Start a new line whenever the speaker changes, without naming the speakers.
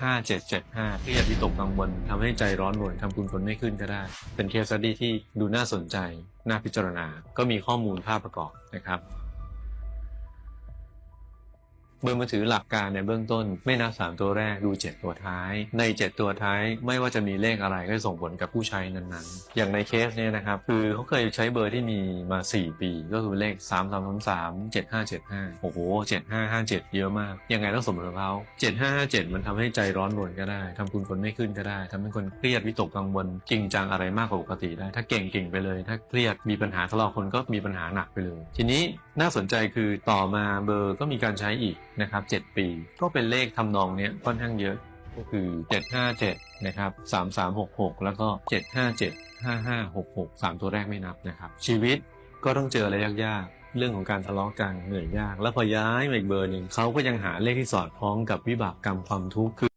5775เครียดวิตกกังวลทำให้ใจร้อนรวนทำคุณคนไม่ขึ้นก็ได้ เป็นเคสสตี้ที่ดูน่าสนใจ น่าพิจารณา ก็มีข้อมูลภาพประกอบนะครับ เบอร์มือถือหลักการในเบื้องต้น ไม่นับสามตัวแรกดู 7 ตัวท้าย ใน 7 ตัวท้ายไม่ว่าจะมีเลขอะไรก็ส่งผลกับผู้ใช้นั้นๆ อย่างในเคสเนี้นะครับคือเขาเคยใช้เบอร์ที่มีมา 4 ปี ก็คือเลข 3 3 3 3 7 5 7 5 โอ้โห 7 5 5 7 เยอะมาก ยังไงต้องสมกับเขา7 5 5 7 มันทำให้ใจร้อนรนก็ได้ทำคุณคนไม่ขึ้นก็ได้ทำให้คนเครียดวิตกกังวลจริงจังอะไรมากกว่าปกติได้ ถ้าเก่งเก่งไปเลย ถ้าเครียดมีปัญหาทะเลาะคนก็มีปัญหาหนักไปเลย ทีนี้น่าสนใจคือต่อมาเบอร์ก็มีการใช้อีกนะครับ7ปี ก็เป็นเลขทำนองเนี้ยค่อนข้างเยอะก็คือ 757 นะครับ 3366 แล้วก็ 757 5566 3 ตัวแรกไม่นับนะครับ ชีวิตก็ต้องเจออะไรยากๆ เรื่องของการทะเลาะกันเหนื่อยยาก แล้วพอย้ายมาอีกเบอร์หนึ่งเขาก็ยังหาเลขที่สอดคล้องกับวิบากกรรมความทุกข์คือ